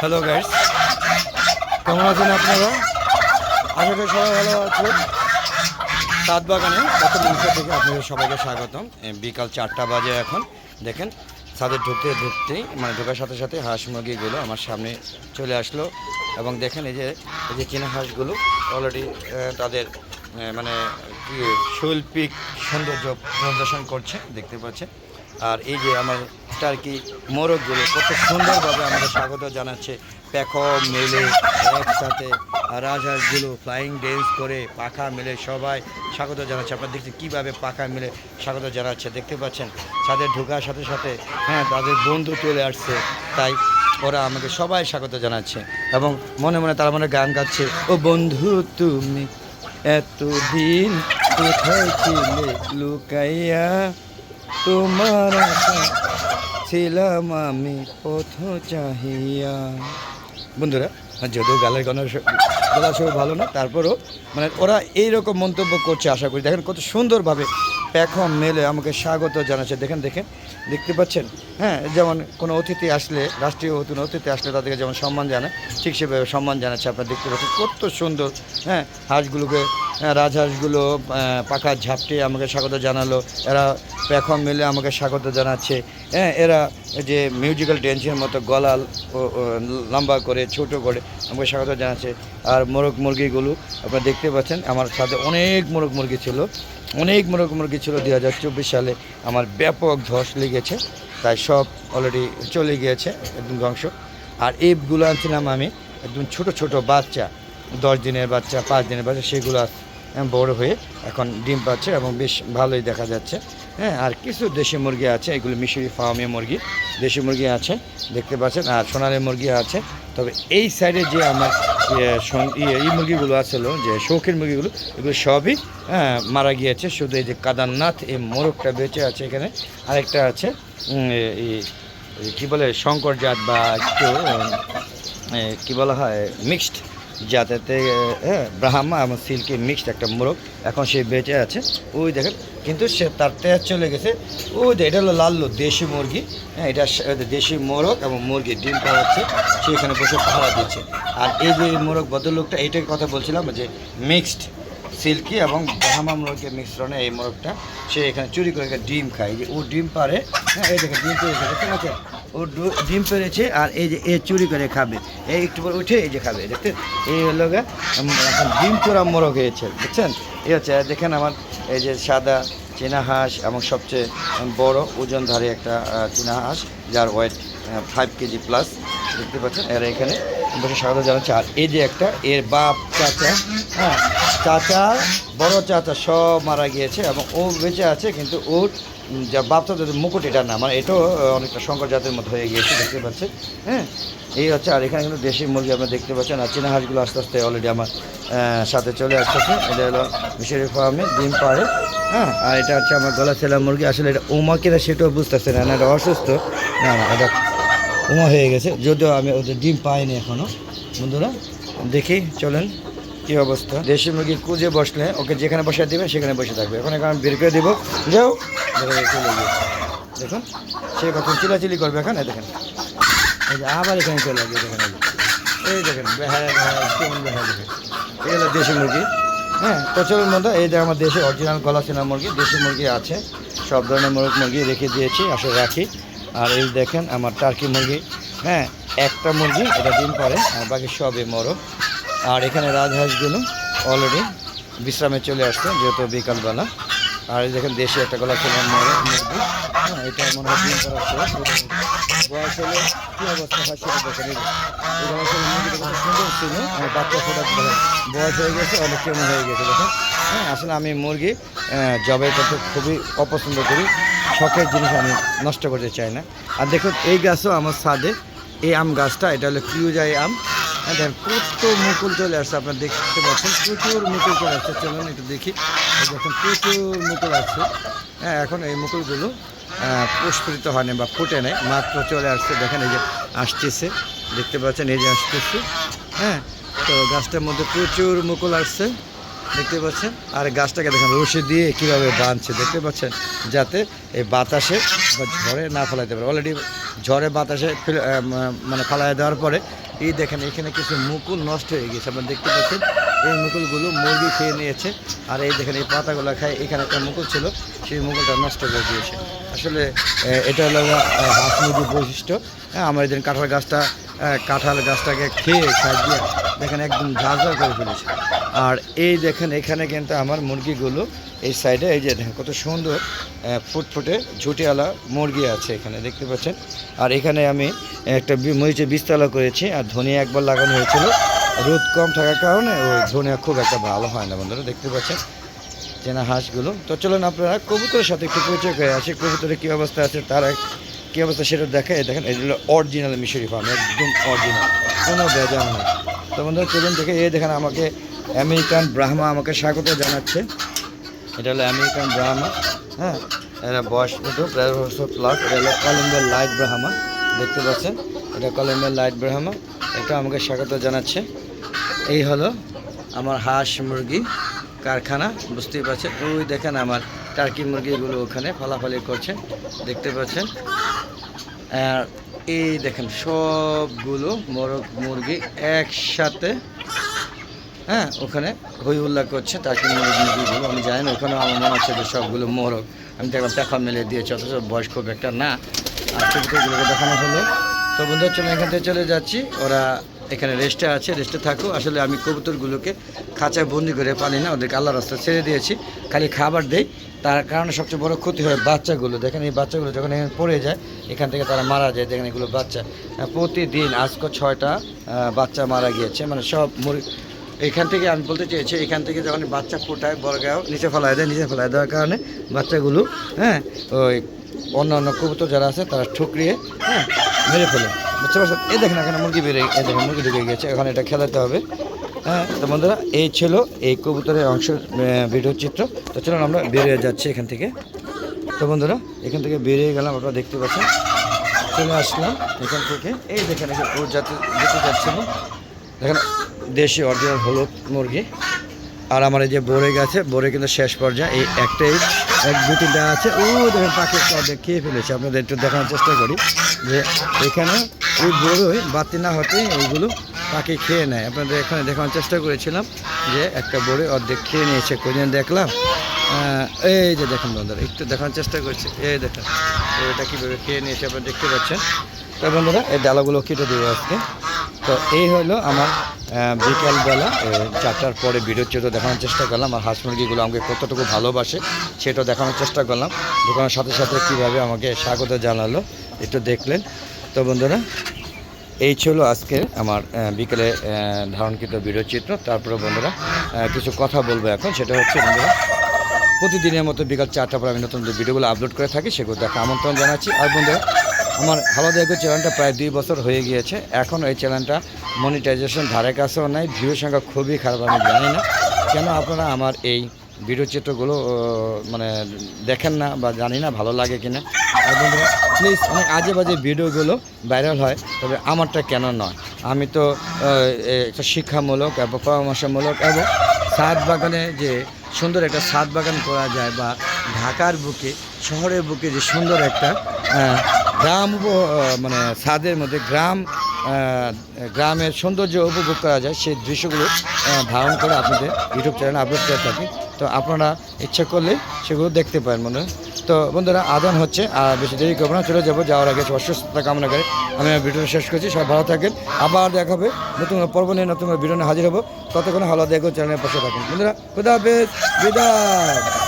Hello guys কেমন আছেন আপনারা? আশা করি সবাই ভালো আছেন। সাত বাগানে কত মাংস থেকে আপনাদের সবাইকে স্বাগতম। বিকাল চারটা বাজে এখন। দেখেন, ছাদে ঢুকতে ঢুকতেই মানে ঢোকার সাথে সাথে হাঁস মুরগিগুলো আমার সামনে চলে আসলো। এবং দেখেন এই যে এই যে চীনা হাঁসগুলো অলরেডি তাদের মানে শৈল্পিক সৌন্দর্য প্রদর্শন করছে, দেখতে পাচ্ছেন। আর এই যে আমার টার্কি মোরগগুলো। কত সুন্দরভাবে আমাদের স্বাগত জানাচ্ছে পেখো মেলে একসাথে আর রাজহাঁসগুলো ফ্লাইং ড্যান্স করে পাখা মেলে সবাই স্বাগত জানাচ্ছে। আপনারা দেখছি কীভাবে পাখা মেলে স্বাগত জানাচ্ছে, দেখতে পাচ্ছেন? ছাদের ঢোকার সাথে সাথে হ্যাঁ তাদের বন্ধু চলে আসছে, তাই ওরা আমাকে সবাই স্বাগত জানাচ্ছে এবং মনে মনে তারা মনে গান গাচ্ছে, ও বন্ধু, তুমি এতদিন কোথায় ছিলে? লুকাইয়া তোমার ছিলাম আমি পথ চাহিয়া। বন্ধুরা যদিও গালের গানের গলা সব ভালো না, তারপরও মানে ওরা এইরকম মন্তব্য করছে, আশা করি। দেখেন কত সুন্দরভাবে প্যাখম মেলে আমাকে স্বাগত জানাচ্ছে। দেখেন দেখেন, দেখতে পাচ্ছেন? হ্যাঁ যেমন কোনো অতিথি আসলে, রাষ্ট্রীয় কোনো অতিথি আসলে তাদেরকে যেমন সম্মান জানায়, ঠিক সেভাবে সম্মান জানাচ্ছে আপনারা দেখতে পাচ্ছেন। কত সুন্দর হ্যাঁ হাঁসগুলোকে রাজহাঁসগুলো আহ, পাখা ঝাপটে আমাকে স্বাগত জানালো। এরা প্যাখম মিলে আমাকে স্বাগত জানাচ্ছে। হ্যাঁ এরা যে মিউজিক্যাল ড্যান্সের মতো গলা লম্বা করে ছোট করে আমাকে স্বাগত জানাচ্ছে। আর মোরগ মুরগিগুলো আপনারা দেখতে পাচ্ছেন আমার সাথে অনেক মোরগ মুরগি ছিল। অনেক মোরগ মুরগি ছিল দু হাজার চব্বিশ সালে। আমার ব্যাপক ধস লেগেছে তাই সব অলরেডি চলে গিয়েছে একদম ধ্বংস। আর এইগুলো আনছিলাম আমি একদম ছোট ছোট বাচ্চা দশ দিনের বাচ্চা পাঁচ দিনের বাচ্চা সেগুলো বড় হয়ে এখন ডিম পাচ্ছে এবং বেশ ভালোই দেখা যাচ্ছে। হ্যাঁ আর কিছু দেশি মুরগি আছে এগুলো মিশরি ফার্মে মুরগি দেশি মুরগি আছে দেখতে পাচ্ছেন আর সোনালি মুরগি আছে। তবে এই সাইডে যে আমার এই মুরগিগুলো আসলো যে শৌখিন মুরগিগুলো এগুলো সবই হ্যাঁ, মারা গিয়েছে। শুধু এই যে কাদারনাথ এই মোরগটা বেঁচে আছে এখানে। আরেকটা আছে কী বলে শঙ্কর জাত বা একটু কি বলা হয় মিক্সড যাতে হ্যাঁ ব্রাহ্মা এবং সিল্কি মিক্সড একটা মোরগ এখন সে বেঁচে আছে। ওই দেখেন, কিন্তু সে তার তেজ চলে গেছে। ওই এটা হলো লাল্লু দেশি মুরগি হ্যাঁ এটা দেশি মোরগ এবং মুরগি ডিম পাওয়াচ্ছে, সে এখানে বসে পাহারা দিচ্ছে। আর এই যে মোরগ ভদ্রলোকটা, এইটার কথা বলছিলাম যে মিক্সড সিল্কি এবং ব্রাহ্মা মুরগের মিশ্রণে এই মোরগটা সে এখানে চুরি করে ডিম খায়। যে ও ডিম পারে হ্যাঁ এই দেখে ডিম পেরেছে, দেখতে পাচ্ছেন? ও ডিম পেরেছে আর এই যে এ চুরি করে খাবে। এই একটু পর উঠে এই যে খাবে দেখতে এই হলো ডিম চোরা মোরগ হয়েছে বুঝছেন এই হচ্ছে দেখেন আমার এই যে সাদা চীনা হাঁস এবং সবচেয়ে বড় ওজনধারী একটা চীনা হাঁস, যার ওয়েট ফাইভ কেজি প্লাস দেখতে পাচ্ছেন? এরা এখানে বসে স্বাগত জানাচ্ছে। আর এই যে একটা, এর বাপ, চাচা হ্যাঁ চাচা, বড় চাচা সব মারা গিয়েছে এবং ও বেঁচে আছে, কিন্তু ওর যা বাপ চাচাদের মুকুট, এটা না মানে এটাও অনেকটা শঙ্কর জাতের মতো হয়ে গিয়েছে, দেখতে পাচ্ছেন হ্যাঁ? এই হচ্ছে, আর এখানে কিন্তু দেশি মুরগি আপনারা দেখতে পাচ্ছেন, আর চীনা হাঁসগুলো আস্তে আস্তে অলরেডি আমার সাথে চলে আসতেছে। এটা হলো মিশরি ফার্মে, ডিম পাড়ে হ্যাঁ? আর এটা হচ্ছে আমার গলা ছেলা মুরগি, আসলে এটা ওমা কিনা সেটাও বুঝতেছে না, এটা অসুস্থ। না না, এটা উমা হয়ে গেছে। যদিও আমি ওদের ডিম পাইনি এখনও। বন্ধুরা, দেখি, চলেন, কি অবস্থা। দেশি মুরগি কুজে বসলে ওকে যেখানে বসে দিবেন সেখানে বসে থাকবে। এখন এখন বের করে দেবো। যাও। চলে গিয়ে। দেখুন, সে কখন চিলাচিলি করবে এখানে দেখেন। এই যে আবার এখানে চলে আসবে দেখেন। এই দেখেন এই হলো দেশি মুরগি। হ্যাঁ তো চলুন বন্ধু এই যে আমার দেশে অরিজিনাল গলা চেনা মুরগি, দেশি মুরগি আছে। সব ধরনের মুরগ, মুরগি রেখে দিয়েছি, আসলে রাখি। আর এই দেখেন আমার টার্কি মুরগি। হ্যাঁ একটা মুরগি, এটা ডিম পারে, আর বাকি সবই মরক। আর এখানে রাজহাঁসগুলো অলরেডি বিশ্রামে চলে আসছে, যেহেতু বিকালবেলা। আর এই দেখেন দেশে একটা গলা ছিল মরক মুরগি। হ্যাঁ এটা মনে হয় বয়স হলে অবস্থা সুন্দর ছিল বাচ্চা ফোটা বয়স হয়ে গেছে, অনেক কেমন হয়ে গেছে দেখেন। হ্যাঁ আসলে আমি মুরগি জবাই করতে খুবই অপছন্দ করি। শখের জিনিস আমি নষ্ট করতে চাই না। আর দেখুন, এই গাছও আমার ছাদে। এই আম গাছটা, এটা হলো কিউজাই আম। হ্যাঁ দেখেন, কত মুকুল চলে আসছে, আপনারা দেখতে পাচ্ছেন। প্রচুর মুকুল চলে আসছে, চলুন একটু দেখি। দেখুন, প্রচুর মুকুল আসছে। হ্যাঁ এখন এই মুকুলগুলো পুষ্পিত হয়নি বা ফুটে নেই, মাত্র চলে আসছে। দেখেন, এই যে আসতেছে, দেখতে পাচ্ছেন, এই যে আসতেছে। হ্যাঁ তো গাছটার মধ্যে প্রচুর মুকুল আসছে। দেখতে পাচ্ছেন? আর গাছটাকে দেখেন, রশি দিয়ে কীভাবে বাঁধছে, দেখতে পাচ্ছেন? যাতে এই বাতাসে ঝড়ে না ফেলাইতে পারে। অলরেডি ঝড়ে বাতাসে মানে ফালাই দেওয়ার পরে, এই দেখেন, এখানে কিছু মুকুল নষ্ট হয়ে গেছে। আপনারা দেখতে পাচ্ছেন, এই মুকুলগুলো মুরগি খেয়ে নিয়েছে। আর এই দেখেন, এই পাতাগুলো খায়, এখানে একটা মুকুল ছিল, সেই মুকুলটা নষ্ট করে দিয়েছে। আসলে এটা হলো হাঁস মুরগির বৈশিষ্ট্য। হ্যাঁ আমরা এদিন কাঁঠাল গাছটা কাঁঠাল গাছটাকে খেয়ে খাই দিয়ে দেখেন একদম ঝাঁঝা করে ফেলেছে। আর এই দেখেন, এখানে কিন্তু আমার মুরগিগুলো এই সাইডে, এই যে দেখেন কত সুন্দর ফুটফুটে ঝুটিওয়ালা মুরগি আছে এখানে, দেখতে পাচ্ছেন? আর এখানে আমি একটা বি- মরিচের বীজতলা করেছি, আর ধনিয়া একবার লাগানো হয়েছিল। রোদ কম থাকার কারণে ওই ধনিয়া খুব একটা ভালো হয় না বন্ধুরা, দেখতে পাচ্ছেন? চেনা হাঁসগুলো। তো চলুন আপনারা কবুতরের সাথে একটু পরিচয় করে আসি, কবুতরের কী অবস্থা আছে, তার এক- কী অবস্থা সেটা দেখে দেখেন এগুলো অরিজিনাল মিশরি ফার্ম একদম অরিজিনাল কোনো বেজান নেই। তো বন্ধুরা, চলুন দেখে, এই দেখেন আমাকে আমেরিকান ব্রাহ্মা আমাকে স্বাগত জানাচ্ছে। এটা হলো আমেরিকান ব্রাহ্মা হ্যাঁ? এটা বয়স কত প্রায় প্লাস এটা হলো কলম্বিয়ার লাইট ব্রাহ্মা দেখতে পাচ্ছেন? এটা কলম্বিয়ার লাইট ব্রাহ্মা এটা আমাকে স্বাগত জানাচ্ছে। এই হলো আমার হাঁস মুরগি কারখানা, বুঝতেই পারছেন? ওই দেখেন আমার টার্কি মুরগিগুলো ওখানে ফালাফালি করছে, দেখতে পাচ্ছেন। আর এই দেখেন, সবগুলো মোরগ, মুরগি একসাথে হ্যাঁ ওখানে হই উল্লাহ করছে তাকে মুরগিগুলো। আমি জানি না ওখানে আমার মনে হচ্ছে যে সবগুলো মোরগ। আমি দেখলাম দেখা মেলে দিয়েছে, অথচ বয়স খুব একটা না। আর কবুতরগুলোকে দেখানো হলো। তো বন্ধু চলে এখান থেকে চলে যাচ্ছি। ওরা এখানে রেস্টে আছে, রেস্টে থাকুক আসলে আমি কবুতরগুলোকে খাঁচায় বন্দি করে পালি না, ওদেরকে আল্লাহ রাস্তা ছেড়ে দিয়েছি। খালি খাবার দেই। তার কারণে সবচেয়ে বড় ক্ষতি হয় বাচ্চাগুলো। দেখেন এই বাচ্চাগুলো যখন এখানে পড়ে যায়, এখান থেকে তারা মারা যায়। দেখেন এগুলো বাচ্চা। প্রতিদিন আজকে ছয়টা বাচ্চা মারা গিয়েছে। মানে সব মুরগি। এখান থেকে আমি বলতে চেয়েছি, এখান থেকে যখন বাচ্চা ফোটায়, বড়গাঁও নিচে ফেলায় দেয়। নিচে ফেলায় দেওয়ার কারণে বাচ্চাগুলো হ্যাঁ ওই অন্য অন্য কবুতর যারা আছে, তারা ঠুকরিয়ে হ্যাঁ মেরে ফেলে। বুঝতে পারছেন? এই দেখেন এখানে মুরগি বেড়ে এই দেখেন মুরগি ঢুকে গেছে। এখন এটা খেলাতে হবে। হ্যাঁ তো বন্ধুরা, এই ছিল এই কবুতরের অংশ ভিডিও চিত্র। তো চলুন আমরা বেরিয়ে যাচ্ছি এখান থেকে। তো বন্ধুরা, এখান থেকে বেরিয়ে গেলাম, আপনারা দেখতে পাচ্ছেন। চলে আসলাম এখান থেকে। এই দেখেন এখানে যাতে যেতে চাচ্ছিল দেখেন, দেশি অরিজিনাল হলুদ মুরগি। আর আমার এই যে বোরে গেছে বরে কিন্তু শেষ পর্যায়ে এই একটাই, এক দু তিনটা আছে। ও, দেখেন, পাখির অর্ধেক খেয়ে ফেলেছে। আপনাদের একটু দেখানোর চেষ্টা করি যে এখানে ওই বড়ই বাতি না হতে এইগুলো পাখি খেয়ে নেয়। আপনাদের এখানে দেখানোর চেষ্টা করেছিলাম যে একটা বড়ে অর্ধেক খেয়ে নিয়েছে। কোনদিন দেখলাম? এই যে দেখেন বন্ধুরা, একটু দেখানোর চেষ্টা করছি। এই দেখেন এটা কীভাবে খেয়ে নিয়েছে আপনারা দেখতে পাচ্ছেন। তো বন্ধুরা, এই ডালাগুলো কেটে দেবো আজকে। তো এই হলো আমার বিকালবেলা চারটার পরে ভিডিও দেখানোর চেষ্টা করলাম আর হাঁস মুরগিগুলো আমাকে কতটুকু ভালোবাসে সেটা দেখানোর চেষ্টা করলাম। দোকানের সাথে সাথে কীভাবে আমাকে স্বাগত জানালো, একটু দেখলেন। তো বন্ধুরা, এই ছিল আজকে আমার বিকেলে ধারণকৃত ভিডিও চিত্র। তারপরে বন্ধুরা কিছু কথা বলব এখন। সেটা হচ্ছে বন্ধুরা, প্রতিদিনের মতো বিকাল চারটা পর আমি নতুন যে ভিডিওগুলো আপলোড করে থাকি, সেগুলো দেখা আমন্ত্রণ জানাচ্ছি। আর বন্ধুরা আমার ভালো দেখো চ্যানেলটা প্রায় দুই বছর হয়ে গিয়েছে। এখন এই চ্যানেলটা মনিটাইজেশন ধারে কাছেও নাই ভিউর সংখ্যা খুবই খারাপ, আমি জানি না। কেন আপনারা আমার এই ভিডিও চিত্রগুলো মানে দেখেন না বা জানি না ভালো লাগে কিনা? আর বন্ধুরা প্লিজ অনেক আজে বাজে ভিডিওগুলো ভাইরাল হয়, তবে আমারটা কেন নয়? আমি তো একটা শিক্ষামূলক এবং পরামর্শমূলক এবং সাত বাগানে যে সুন্দর একটা সাত বাগান করা যায় বা ঢাকার বুকে, শহরের বুকে যে সুন্দর একটা গ্রাম মানে ছাদের মধ্যে গ্রাম গ্রামের সৌন্দর্য উপভোগ করা যায়। সেই দৃশ্যগুলো ধারণ করে আপনাদের ইউটিউব চ্যানেলে আপলোড করে থাকি। তো আপনারা ইচ্ছা করলে সেগুলো দেখতে পারেন মনে। তো বন্ধুরা, আদান হচ্ছে, আর বেশি দেরি করব না, চলে যাব। যাওয়ার আগে অসুস্থতা কামনা করে আমি ভিডিওটা শেষ করছি। সবাই ভালো থাকেন। আবার দেখা হবে নতুন পর্ব নিয়ে, নতুন ভিডিও নিয়ে হাজির হব। ততক্ষণ ভালো দেখো চ্যানেলের পাশে থাকুন। বন্ধুরা, খুদা হাফেজ, বিদায়।